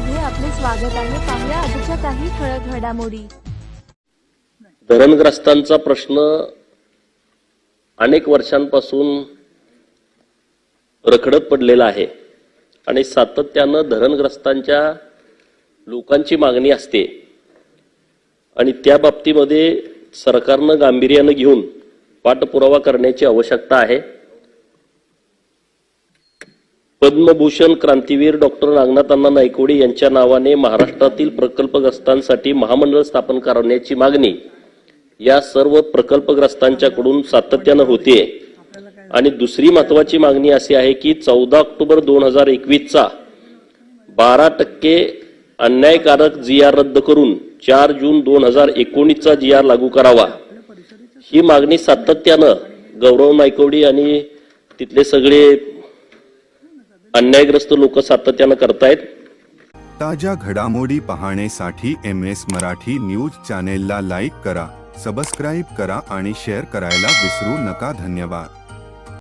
स्वागत आहे. आजच्या काही ठळक घडामोडी. धरणग्रस्तांचा प्रश्न अनेक वर्षांपासून रखडत पडलेला आहे आणि सातत्यानं धरणग्रस्तांच्या लोकांची मागणी असते. आणि त्या बाबतीमध्ये सरकारनं गांभीर्यानं घेऊन पाठपुरावा करण्याची आवश्यकता आहे. पद्मभूषण क्रांतीवीर डॉक्टर नागनाथ अण्णा यांच्या नावाने महाराष्ट्रातील प्रकल्पग्रस्तांसाठी महामंडळ स्थापन करण्याची मागणी या सर्व प्रकल्पग्रस्तांच्याकडून सातत्यानं होते. आणि दुसरी महत्वाची मागणी अशी आहे की चौदा ऑक्टोबर दोन हजार एकवीसचा बारा टक्के अन्यायकारक जी आर रद्द करून चार जून दोन हजार एकोणीसचा जी आर लागू करावा. ही मागणी सातत्यानं गौरव नायकवडी आणि तिथले सगळे अन्यायग्रस्त लोक सातत्यानं करतायत. ताज्या घडामोडी पाहण्यासाठी एम एस मराठी न्यूज चॅनेलला लाईक करा सबस्क्राईब करा आणि शेअर करायला विसरू नका. धन्यवाद.